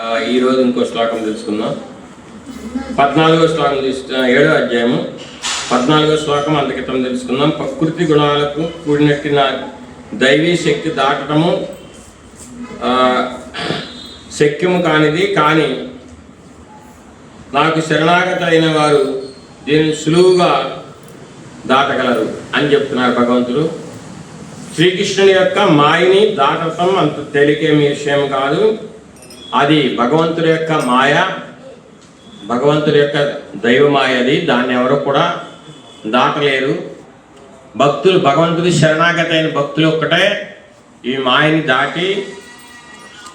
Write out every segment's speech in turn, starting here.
ఈ ఈరోజు ఇంకో శ్లోకం తెలుసుకుందాం. పద్నాలుగో శ్లోకం తీసుకు ఏడో అధ్యాయము. పద్నాలుగో శ్లోకం అంత క్రితం తెలుసుకుందాం. ప్రకృతి గుణాలకు కూడినట్టు నా దైవీ శక్తి దాటము శక్యము కానిది కానీ నాకు శరణాగత అయిన వారు దీన్ని సులువుగా దాటగలరు అని చెప్తున్నారు భగవంతుడు. శ్రీకృష్ణుని యొక్క మాయని దాటటం అంత తేలికేమి విషయం కాదు. అది భగవంతుడి యొక్క మాయ భగవంతుడి యొక్క దైవమాయ అది. దాన్ని ఎవరు కూడా దాటలేరు. భక్తులు భగవంతుడి శరణాగతి అయిన భక్తులు ఒక్కటే. ఈ మాయని దాటి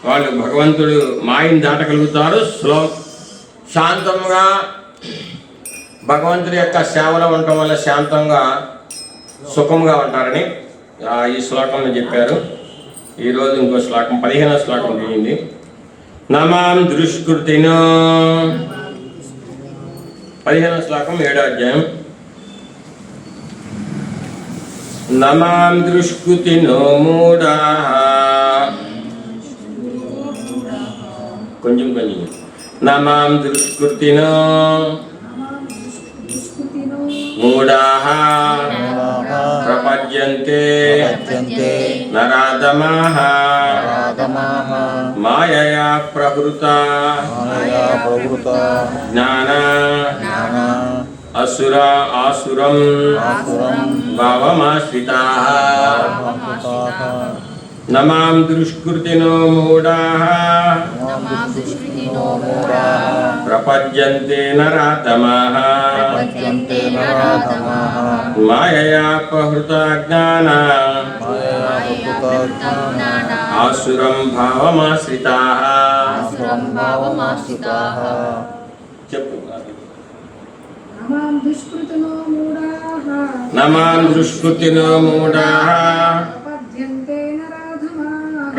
వాళ్ళు భగవంతుడు మాయని దాటగలుగుతారు. స్లో శాంతంగా భగవంతుడి యొక్క సేవలో ఉండటం వల్ల శాంతంగా సుఖంగా ఉంటారని ఈ శ్లోకంలో చెప్పారు. ఈరోజు ఇంకో శ్లోకం పదిహేనో శ్లోకం దిగింది నమాం దృష్కృతినో. పదిహేనో శ్లోకం ఏడో అధ్యాయం. నమాం దృష్కృతినో మూఢా. కొంచెం కొంచెం. నమాం దృష్కృతినో మూఢా. ప్రపద్యంతే నరాధమాః రాధమాః మాయయా ప్రవృత జ్ఞాన అసుర ఆసురం భావమాశ్రితాః భావమాశ్రితాః నమాం దుష్కృతినో మూఢాః. మాం దుష్కృతినో మూఢాః. ప్రపద్యంతే నరాధమాః. ప్రపద్యంతే నరాధమాః. మాయయా ప్రవృత జ్ఞాన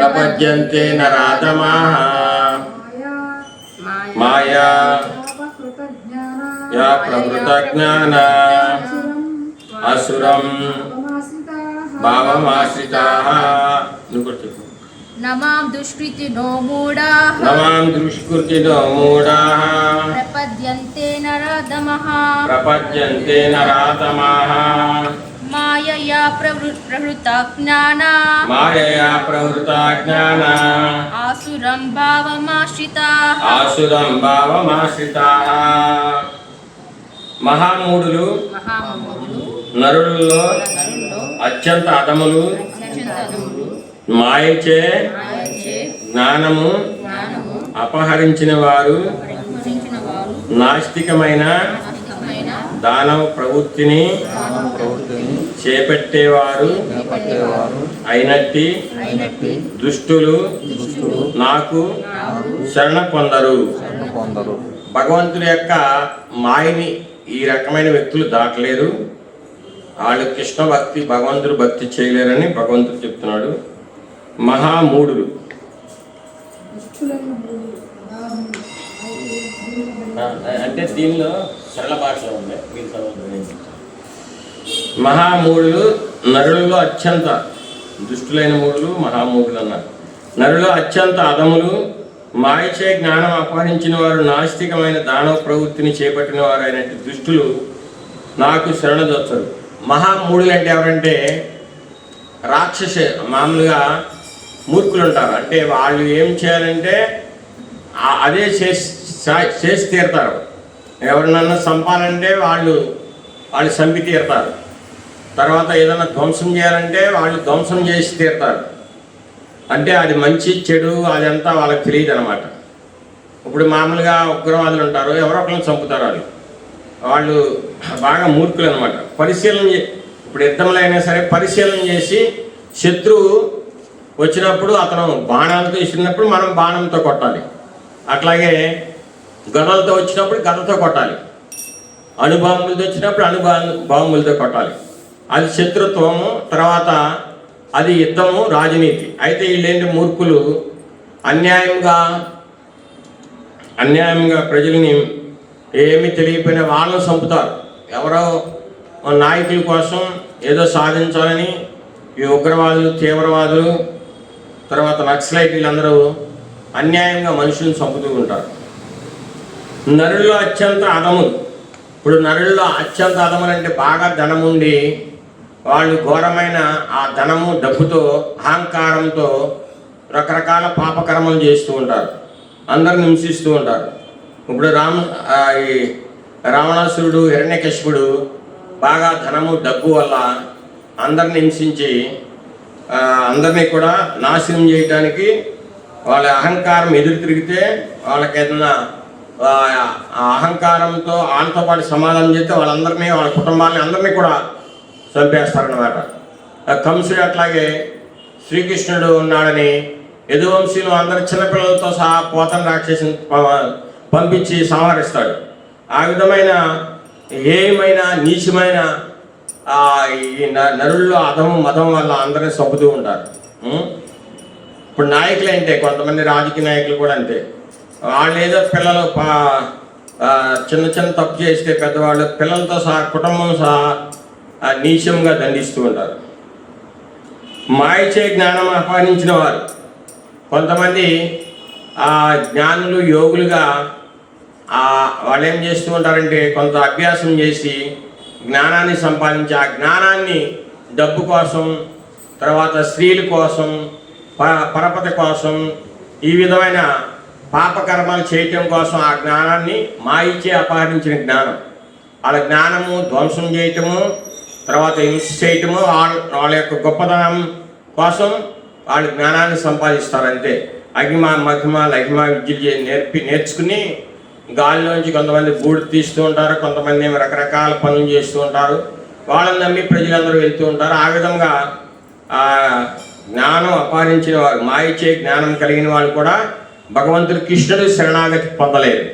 నరాధమాః ప్రపద్యంతే నరాధమాః మాయా యా ప్రవృత జ్ఞాన అసురం భావమాశ్రితాః నువ్వు నమాం దుష్కృతినో మూఢాః నమాం దుష్కృతినో మూఢాః ప్రపద్యంతే నరదమః ప్రపద్యంతే నరాధమాః మాయయా ప్రవృ- ప్రవృత జ్ఞాన మాయయా ప్రవృత జ్ఞాన ఆసురం భావమాశ్రితాః ఆసురం భావమాశ్రితాః మహామూఢులు నరులలో అత్యంత అధములు అత్యంతములు మాయచే జ్ఞానము అపహరించిన వారు నాస్తికమైన దానవ ప్రవృత్తిని చేపట్టేవారు చేపట్టేవారు అయినట్టి దుష్టులు నాకు నాకు శరణ పొందరు. శరణు పొందరు. భగవంతుడి యొక్క మాయని ఈ రకమైన వ్యక్తులు దాటలేరు. వాళ్ళు కృష్ణ భక్తి భగవంతుడు భక్తి చేయలేరని భగవంతుడు చెప్తున్నాడు. మహామూఢులు అగాధములు, అంటే దీనిలో సరళ భాషలో ఉంది. మీరు చదవద్దు. మహామూఢులు నరులలో అత్యంత దుష్టులైన మూడులు మహామూఢులు అన్నారు. నరులో అత్యంత అదములు మాయచే జ్ఞానం అపహరించిన వారు నాస్తికమైన దానవ ప్రవృత్తిని చేపట్టిన వారు అయినట్టు దుష్టులు నాకు శరణదొచ్చరు మహామూఢులు అంటే ఎవరంటే రాక్షస మామూలుగా మూర్ఖులు ఉంటారు అంటే వాళ్ళు ఏం చేయాలంటే అదే చేసి చేసి తీరుతారు. ఎవరినన్నా చంపాలంటే వాళ్ళు వాళ్ళు చంపి తీరుతారు. తర్వాత ఏదైనా ధ్వంసం చేయాలంటే వాళ్ళు ధ్వంసం చేసి తీరుతారు. అంటే అది మంచి చెడు అదంతా వాళ్ళకి తెలియదు అనమాట ఇప్పుడు మామూలుగా ఉగ్రవాదులు ఉంటారు ఎవరో ఒకరిని చంపుతారు వాళ్ళు. వాళ్ళు బాగా మూర్ఖులు అనమాట పరిశీలన చే- ఇప్పుడు యుద్ధంలో అయినా సరే పరిశీలన చేసి శత్రువు వచ్చినప్పుడు అతను బాణాలతో ఇచ్చినప్పుడు మనం బాణంతో కొట్టాలి. అట్లాగే గదలతో వచ్చినప్పుడు గదతో కొట్టాలి. అణుబాంబులతో వచ్చినప్పుడు అణుబా బాంబులతో కొట్టాలి. అది శత్రుత్వము తర్వాత అది యుద్ధము రాజనీతి. అయితే వీళ్ళేంటి మూర్ఖులు? అన్యాయంగా అన్యాయంగా ప్రజల్ని ఏమీ తెలియకపోయినా వాళ్ళని చంపుతారు. ఎవరో నాయకుల కోసం ఏదో సాధించాలని ఈ ఉగ్రవాదులు తీవ్రవాదులు తర్వాత నక్సలైట్ వీళ్ళందరూ అన్యాయంగా మనుషులను చంపుతూ ఉంటారు. నరుల్లో అత్యంత అదములు ఇప్పుడు నరుల్లో అత్యంత అదములు అంటే బాగా ధనం ఉండి వాళ్ళు ఘోరమైన ఆ ధనము డబ్బుతో అహంకారంతో రకరకాల పాపకర్మలు చేస్తూ ఉంటారు. అందరిని హింసిస్తూ ఉంటారు. ఇప్పుడు రామ ఈ రావణాసురుడు హిరణ్యకశిపుడు బాగా ధనము డబ్బు వల్ల అందరిని హింసించి అందరినీ కూడా నాశనం చేయటానికి వాళ్ళ అహంకారం ఎదురు తిరిగితే వాళ్ళకి ఏదన్నా ఆ, అహంకారంతో వాళ్ళతో పాటు సమాధానం చేస్తే వాళ్ళందరినీ వాళ్ళ కుటుంబాన్ని అందరినీ కూడా చంపేస్తారన్నమాట ఆ కంసుడు అట్లాగే శ్రీకృష్ణుడు ఉన్నాడని యదువంశీలు అందరు చిన్నపిల్లలతో సహా పోతన రాక్షసిని పంపించి సంహరిస్తాడు. ఆ విధమైన ఏమైన నీచమైన ఆ, ఈ న- నరుల్లో అధము మతం వల్ల అందరిని చంపుతూ ఉంటారు. ఇప్పుడు నాయకులు అంటే కొంతమంది రాజకీయ నాయకులు కూడా అంతే. వాళ్ళు ఏదో పిల్లలు పా- చిన్న చిన్న తప్పు చేస్తే పెద్దవాళ్ళు పిల్లలతో సహా కుటుంబం సహా నీచంగా దండిస్తూ ఉంటారు. మాయచే జ్ఞానం ఆహ్వానించిన వారు. కొంతమంది ఆ జ్ఞానులు యోగులుగా వాళ్ళు ఏం చేస్తూ ఉంటారంటే కొంత అభ్యాసం చేసి జ్ఞానాన్ని సంపాదించి ఆ జ్ఞానాన్ని డబ్బు కోసం తర్వాత స్త్రీల కోసం ప- పరపతి కోసం ఈ విధమైన పాపకర్మలు చేయటం కోసం ఆ జ్ఞానాన్ని మాయిచే అపహరించిన జ్ఞానం. వాళ్ళ జ్ఞానము ధ్వంసం చేయటము తర్వాత హింస చేయటము వాళ్ళ వాళ్ళ యొక్క గొప్పతనం కోసం వాళ్ళు జ్ఞానాన్ని సంపాదిస్తారు అంతే మహిమ లహిమ విద్యలు నేర్పి నేర్చుకుని గాలిలోంచి కొంతమంది బూడి తీస్తూ ఉంటారు కొంతమంది ఏమి రకరకాల పనులు చేస్తూ ఉంటారు. వాళ్ళని నమ్మి ప్రజలందరూ వెళ్తూ ఉంటారు. ఆ విధంగా జ్ఞానం అపహరించిన వారు మాయిచే జ్ఞానం కలిగిన వాళ్ళు కూడా భగవంతుడు కృష్ణుడు శరణాగతి పొందలేరు.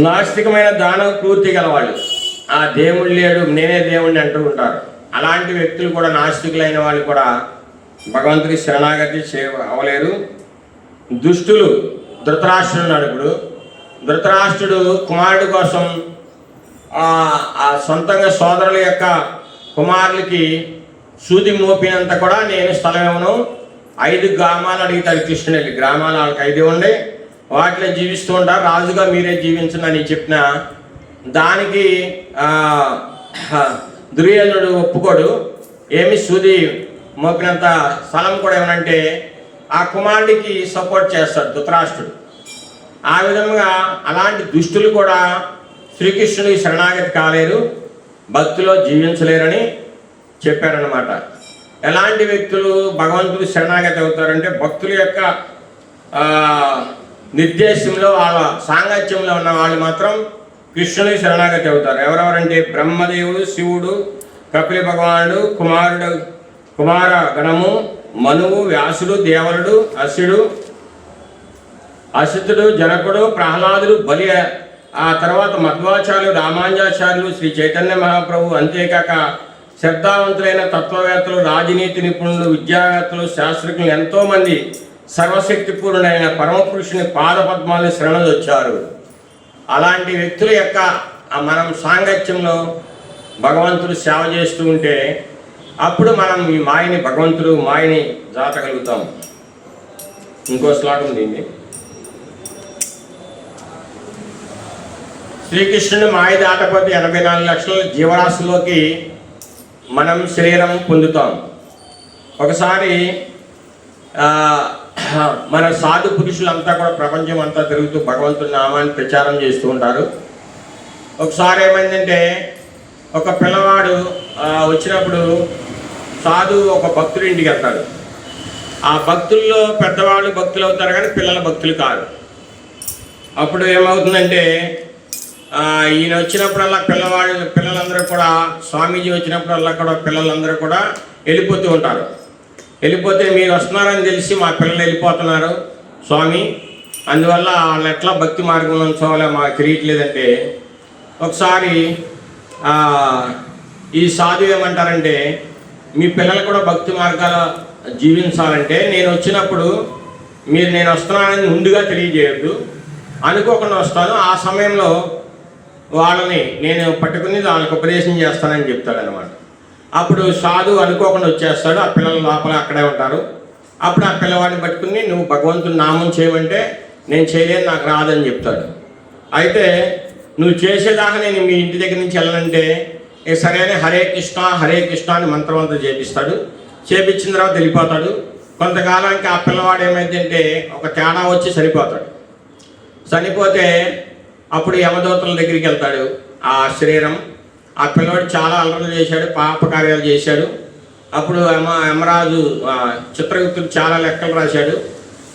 నాస్తికమైన దానం పూర్తి గలవాళ్ళు. ఆ దేవుడు లేడు నేనే దేవుడిని అంటూ ఉంటారు. అలాంటి వ్యక్తులు కూడా నాస్తికులైన వాళ్ళు కూడా భగవంతుడి శరణాగతి చే అవ్వలేరు దుష్టులు ధృతరాష్ట్రుడు నడుపుడు. ధృతరాష్ట్రుడు కుమారుడు కోసం ఆ సొంతంగా సోదరుల యొక్క కుమారులకి సూది మోపినంత కూడా నేను స్థలం ఇవ్వను. ఐదు గ్రామాలు అడుగుతాడు కృష్ణుడు వెళ్ళి. గ్రామాలు వాళ్ళకి ఐదు ఉండే వాటిలో జీవిస్తూ ఉంటారు. రాజుగా మీరే జీవించండి అని చెప్పిన దానికి దుర్యోధనుడు ఒప్పుకోడు. ఏమి సూది మోపినంత స్థలం కూడా ఏమనంటే ఆ కుమారుడికి సపోర్ట్ చేస్తాడు ధృతరాష్ట్రుడు. ఆ విధంగా అలాంటి దుష్టులు కూడా శ్రీకృష్ణుడికి శరణాగతి కాలేరు భక్తిలో జీవించలేరని చెప్పారనమాట ఎలాంటి వ్యక్తులు భగవంతుడు శరణాగతి అవుతారంటే భక్తుల యొక్క నిర్దేశంలో వాళ్ళ సాంగత్యంలో ఉన్న వాళ్ళు మాత్రం కృష్ణుడికి శరణాగతి అవుతారు. ఎవరెవరంటే బ్రహ్మదేవుడు శివుడు కపిల భగవానుడు కుమారుడు కుమార గణము మనువు వ్యాసుడు దేవరుడు అసుడు అసితుడు జనకుడు ప్రహ్లాదుడు బలి ఆ తర్వాత మధ్వాచార్యులు రామాంజాచార్యులు శ్రీ చైతన్య మహాప్రభు అంతేకాక శ్రద్ధావంతులైన తత్వవేత్తలు రాజనీతి నిపుణులు విద్యావేత్తలు శాస్త్రజ్ఞులు ఎంతోమంది సర్వశక్తిపూర్ణుడైన పరమపురుషుని పాదపద్మాలు శరణలు వచ్చారు అలాంటి వ్యక్తుల యొక్క మనం సాంగత్యంలో భగవంతుడు సేవ చేస్తూ ఉంటే అప్పుడు మనం ఈ మాయని భగవంతుడు మాయని దాటగలుగుతాం. ఇంకో శ్లోకం దీన్ని శ్రీకృష్ణుడు మాయ దాటపోతే ఎనభై నాలుగు లక్షల జీవరాశుల్లోకి మనం శరీరం పొందుతాం. ఒకసారి మన సాధు పురుషులంతా కూడా ప్రపంచం అంతా తిరుగుతూ భగవంతుడి నామాన్ని ప్రచారం చేస్తూ ఉంటారు. ఒకసారి ఏమైందంటే ఒక పిల్లవాడు వచ్చినప్పుడు సాధు ఒక భక్తుడి ఇంటికి వెళ్తాడు. ఆ భక్తుల్లో పెద్దవాళ్ళు భక్తులు అవుతారు కానీ పిల్లల భక్తులు కాదు అప్పుడు ఏమవుతుందంటే ఈయన వచ్చినప్పుడల్లా పిల్లవాళ్ళు పిల్లలందరూ కూడా స్వామీజీ వచ్చినప్పుడల్లా కూడా పిల్లలందరూ కూడా వెళ్ళిపోతూ ఉంటారు. వెళ్ళిపోతే మీరు వస్తున్నారని తెలిసి మా పిల్లలు వెళ్ళిపోతున్నారు. స్వామి అందువల్ల వాళ్ళు ఎట్లా భక్తి మార్గంలో ఉంచాలో మాకు తెలియట్లేదంటే ఒకసారి ఈ సాధువు ఏమంటారంటే మీ పిల్లలు కూడా భక్తి మార్గాల జీవించాలంటే నేను వచ్చినప్పుడు మీరు నేను వస్తున్నానని ముందుగా తెలియజేయద్దు. అనుకోకుండా వస్తాను. ఆ సమయంలో వాళ్ళని నేను పట్టుకుని వాళ్ళకి ఉపదేశం చేస్తానని చెప్తాడనమాట అప్పుడు సాధు అనుకోకుండా వచ్చేస్తాడు. ఆ పిల్లలు లోపల అక్కడే ఉంటారు. అప్పుడు ఆ పిల్లవాడిని పట్టుకుని నువ్వు భగవంతుని నామం చేయమంటే నేను చేయలేను నాకు రాదని చెప్తాడు. అయితే నువ్వు చేసేదాకా నేను మీ ఇంటి దగ్గర నుంచి వెళ్ళనంటే "ఏ సరే అని హరే కృష్ణ హరే కృష్ణ అని మంత్రం అంతా చేపిస్తాడు. చేపించిన తర్వాత వెళ్ళిపోతాడు. కొంతకాలానికి ఆ పిల్లవాడు ఏమైందంటే ఒక తేడా వచ్చి చనిపోతాడు. చనిపోతే అప్పుడు యమదూతల దగ్గరికి వెళ్తాడు. ఆ శరీరం ఆ పిల్లవాడు చాలా అల్లర్లు చేశాడు పాప కార్యాలు చేశాడు. అప్పుడు యమ యమరాజు చిత్రగుప్తుడు చాలా లెక్కలు రాశాడు.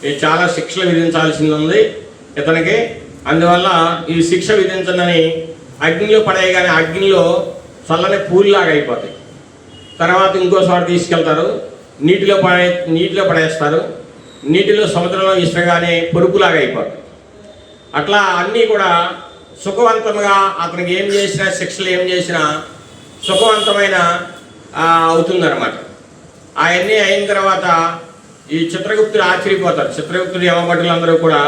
ఇది చాలా శిక్షలు విధించాల్సింది ఉంది ఇతనికి. అందువల్ల ఈ శిక్ష విధించనని అగ్నిలో పడేయగానే అగ్నిలో చల్లని పూల్లాగా అయిపోతాయి. తర్వాత ఇంకోసారి తీసుకెళ్తారు. నీటిలో పడే నీటిలో పడేస్తారు. నీటిలో సముద్రంలో ఇసుకగానే పొరుపులాగా అయిపోతాయి. అట్లా అన్నీ కూడా సుఖవంతంగా అతనికి ఏం చేసినా శిక్షలు ఏం చేసినా సుఖవంతమైన అవుతుందన్నమాట. అవన్నీ అయిన తర్వాత ఈ చిత్రగుప్తుడు ఆశ్చర్యపోతారు. చిత్రగుప్తుడు యమభటులందరూ కూడా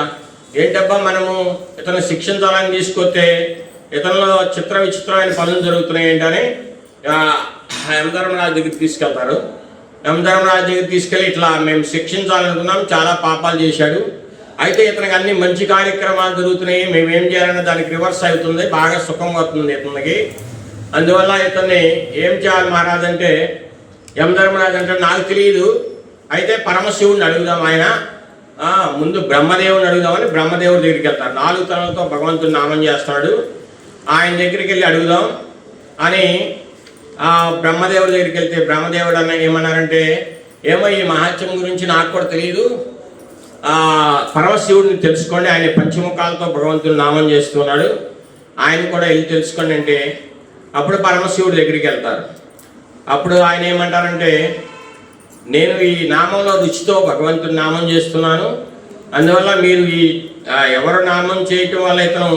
ఏంటబ్బా మనము ఇతను శిక్షించాలని తీసుకొస్తే ఇతనిలో చిత్ర విచిత్రమైన పనులు జరుగుతున్నాయి ఏంటని ఆ, యమధర్మరాజు దగ్గరికి తీసుకెళ్తారు. యమధర్మరాజు దగ్గరికి తీసుకెళ్ళి ఇట్లా మేము శిక్షించాలనుకున్నాం చాలా పాపాలు చేశాడు. అయితే ఇతనికి అన్ని మంచి కార్యక్రమాలు జరుగుతున్నాయి. మేము ఏం చేయాలన్నా దానికి రివర్స్ అవుతుంది. బాగా సుఖం అవుతుంది ఇతనికి. అందువల్ల ఇతన్ని ఏం చేయాలి మహారాజ్ అంటే యమధర్మరాజు అంటే నాకు తెలియదు. అయితే పరమశివుడిని అడుగుదాం ఆయన. ముందు బ్రహ్మదేవుని అడుగుదామని బ్రహ్మదేవుడి దగ్గరికి వెళ్తారు. నాలుగు తలలతో భగవంతుడు నామం చేస్తాడు. ఆయన దగ్గరికి వెళ్ళి అడుగుదాం అని ఆ బ్రహ్మదేవుడి దగ్గరికి వెళ్తే బ్రహ్మదేవుడు అన్న ఏమన్నారంటే ఏమో ఈ మహాత్యం గురించి నాకు కూడా తెలియదు. పరమశివుడిని తెలుసుకోండి. ఆయన పంచముఖాలతో భగవంతుని నామం చేస్తున్నాడు. ఆయన కూడా వెళ్ళి తెలుసుకోండి అంటే అప్పుడు పరమశివుడి దగ్గరికి వెళ్తారు. అప్పుడు ఆయన ఏమంటారంటే నేను ఈ నామంలో రుచితో భగవంతుని నామం చేస్తున్నాను. అందువల్ల మీరు ఈ ఎవరు నామం చేయటం వల్ల ఇతను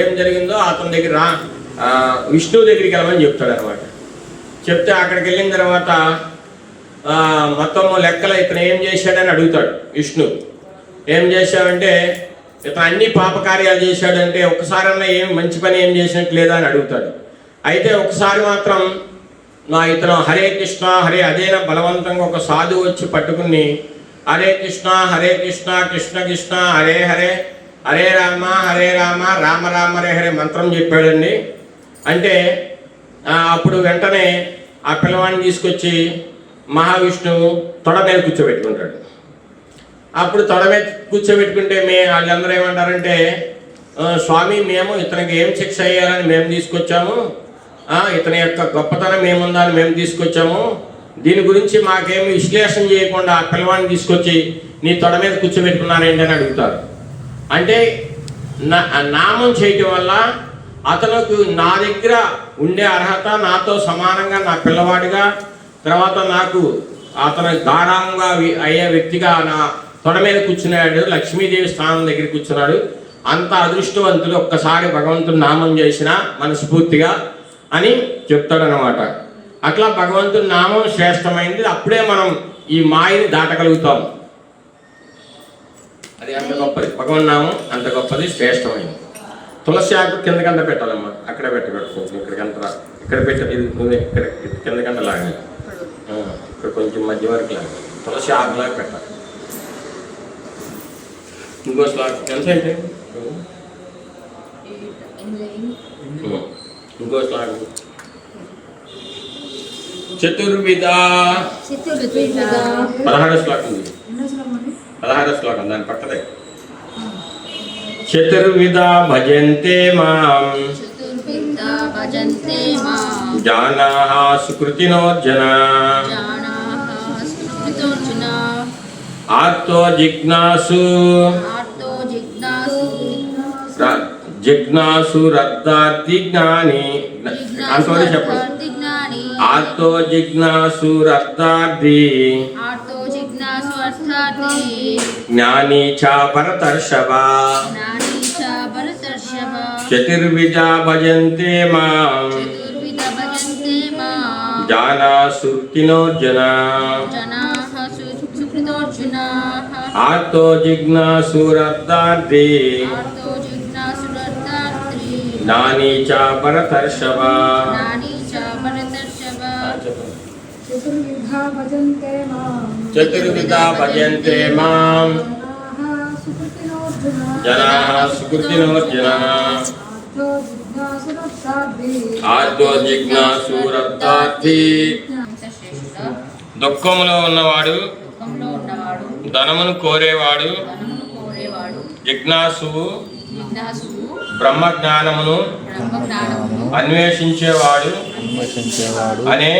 ఏం జరిగిందో అతని దగ్గర రా విష్ణువు దగ్గరికి వెళ్ళమని చెప్తాడు అనమాట చెప్తే అక్కడికి వెళ్ళిన తర్వాత మొత్తం లెక్కలు ఇతను ఏం చేశాడని అడుగుతాడు విష్ణు. ఏం చేశావంటే ఇతను అన్ని పాపకార్యాలు చేశాడంటే ఒకసారన్నా ఏం మంచి పని ఏం చేసినట్టు లేదా అని అడుగుతాడు. అయితే ఒకసారి మాత్రం నా ఇతను హరే కృష్ణ హరే అదేన బలవంతంగా ఒక సాధువు వచ్చి పట్టుకుని హరే కృష్ణ హరే కృష్ణ కృష్ణ కృష్ణ హరే హరే హరే రామ హరే రామ రామ రామ హరే హరే మంత్రం చెప్పాడండి. అంటే అప్పుడు వెంటనే ఆ పిల్లవాడిని తీసుకొచ్చి మహావిష్ణువు తొడ మీద కూర్చోబెట్టుకుంటాడు. అప్పుడు తొడ మీద కూర్చోబెట్టుకుంటే మే వాళ్ళందరూ ఏమంటారంటే స్వామి మేము ఇతనికి ఏం శిక్ష అయ్యాలని మేము తీసుకొచ్చాము? ఇతని యొక్క గొప్పతనం ఏముందని మేము తీసుకొచ్చాము? దీని గురించి మాకేమి విశ్లేషణ చేయకుండా ఆ పిల్లవాడిని తీసుకొచ్చి నీ తొడ మీద కూర్చోబెట్టుకున్నారేంటి అని అడుగుతారు. అంటే నా- నామం చేయటం వల్ల అతనికి నా దగ్గర ఉండే అర్హత నాతో సమానంగా నా పిల్లవాడిగా తర్వాత నాకు అతను గాఢంగా అయ్యే వ్యక్తిగా నా తొడ మీద కూర్చున్నాడు. లక్ష్మీదేవి స్థానం దగ్గర కూర్చున్నాడు. అంత అదృష్టవంతులు ఒక్కసారి భగవంతుని నామం చేసిన మనస్ఫూర్తిగా అని చెప్తాడనమాట అట్లా భగవంతుని నామం శ్రేష్టమైంది. అప్పుడే మనం ఈ మాయని దాటగలుగుతాం. అది అంత గొప్పది. భగవన్ నామం అంత గొప్పది శ్రేష్టమైనది తులసి ఆకు కిందకంత పెట్టాలమ్మా. అక్కడే పెట్టబెట్టుకోవచ్చు ఇక్కడికంత ఇక్కడ పెట్ట ఇది ఇక్కడ కిందకంత లాగాలి లాగా ఇక్కడ కొంచెం మధ్య వరకు లాగాలి తులసి ఆకులాగా పెట్టాలి. ఇంకో స్లాగ్ ఎంత అంటే? ఇంకో స్లాగ్ చతుర్విధ. పదహారు శ్లోకం శ్లోకం పదహారు శ్లోకం దాని పక్కదే. చతుర్విధ భజంతే మాం. చతుర్విధ భజంతే మాం జానాః సుకృతినోర్జన జానాః స్మృతోర్జున ఆర్తో జిజ్ఞాసు రద్దార్థి జ్ఞాని అంతవరకు చెప్పండి ఆర్తో జిజ్ఞాసు రద్దార్థి జ్ఞాని చ చ భరతర్షభ చతుర్విధ భజంతే మాం చతుర్విధ భజంతే మాం జానా సుర్తినోర్జన జనాః సు- సుకృతోర్జునాః ఆర్తో జిజ్ఞాసు ఉన్నవాడు దుఃఖంలో ఉన్నవాడు ధనమును కోరేవాడు జిజ్ఞాసువు జిజ్ఞాసువు బ్రహ్మ జ్ఞానమును అన్వేషించేవాడు అన్వేషించేవాడు అనే అనే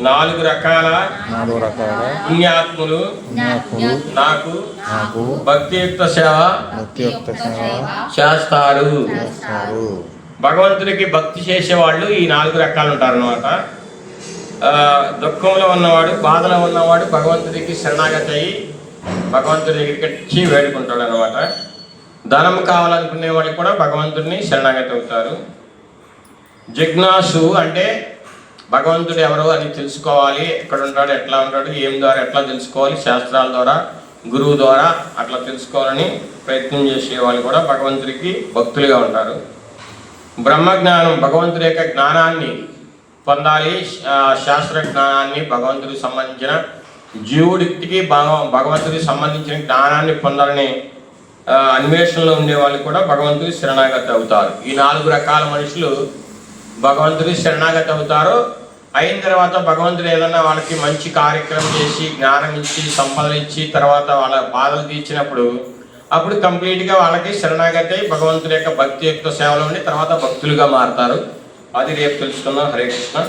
నాలుగు రకాల నాలుగు రకాల పుణ్యాత్ములు నాకు నాకు భక్తియుక్త సేవ భక్తియుక్త సేవ చేస్తారు. చేస్తారు. భగవంతుడికి భక్తి చేసేవాళ్ళు ఈ నాలుగు రకాలు ఉంటారు అనమాట దుఃఖంలో ఉన్నవాడు బాధలో ఉన్నవాడు భగవంతుడికి శరణాగతి అయ్యి భగవంతుడి దగ్గరికి వచ్చి వేడుకుంటాడు అనమాట ధనం కావాలనుకునే వాళ్ళు కూడా భగవంతుడిని శరణాగతి అవుతారు. జిజ్ఞాసు అంటే భగవంతుడు ఎవరు అని తెలుసుకోవాలి. ఎక్కడ ఉంటాడు ఎట్లా ఉంటాడు ఏం ద్వారా ఎట్లా తెలుసుకోవాలి శాస్త్రాల ద్వారా గురువు ద్వారా అట్లా తెలుసుకోవాలని ప్రయత్నం చేసే వాళ్ళు కూడా భగవంతుడికి భక్తులుగా ఉంటారు. బ్రహ్మజ్ఞానం భగవంతుడి యొక్క జ్ఞానాన్ని పొందాలి. శాస్త్ర జ్ఞానాన్ని భగవంతుడికి సంబంధించిన జీవుడికి భగ భగవంతుడికి సంబంధించిన జ్ఞానాన్ని పొందాలని అన్వేషణలో ఉండే వాళ్ళు కూడా భగవంతుడి శరణాగతి అవుతారు. ఈ నాలుగు రకాల మనుషులు భగవంతుడి శరణాగతి అవుతారు. అయిన తర్వాత భగవంతుడు ఏదన్నా వాళ్ళకి మంచి కార్యక్రమం చేసి జ్ఞానం ఇచ్చి సంపదలు ఇచ్చి తర్వాత వాళ్ళ బాధలు తీర్చినప్పుడు అప్పుడు కంప్లీట్గా వాళ్ళకి శరణాగతి భగవంతుడి యొక్క భక్తి యొక్క సేవలో ఉండి తర్వాత భక్తులుగా మారతారు. అది రేపు తెలుసుకుందాం. హరే కృష్ణ.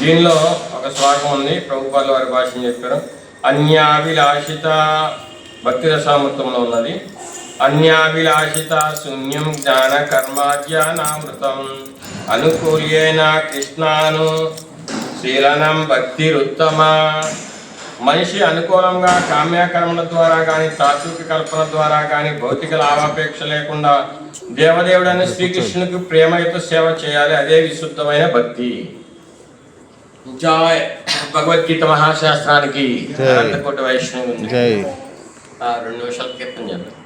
దీనిలో ఒక శ్లోకం ఉంది. ప్రభుపాల వారి భాషను చెప్పారు. అన్యాభిలాషిత భక్తి రసామృతంలో ఉన్నది. అన్యాభిలాషిత శూన్యం జ్ఞాన కర్మాజ్ఞానామృతం అనుకూల్యేన కృష్ణాను శీలనం భక్తిరుత్తమ. మనిషి అనుకూలంగా కామ్యకర్మల ద్వారా కానీ తాత్విక కల్పన ద్వారా కానీ భౌతిక లాభాపేక్ష లేకుండా దేవదేవుడైన శ్రీకృష్ణునికి ప్రేమయుత సేవ చేయాలి. అదే విశుద్ధమైన భక్తి. జాయ్ భగవద్గీత మహాశాస్త్రానికి. అనంతకోటి వైష్ణవి రెండు నిమిషాలు కీర్తన చేద్దాం.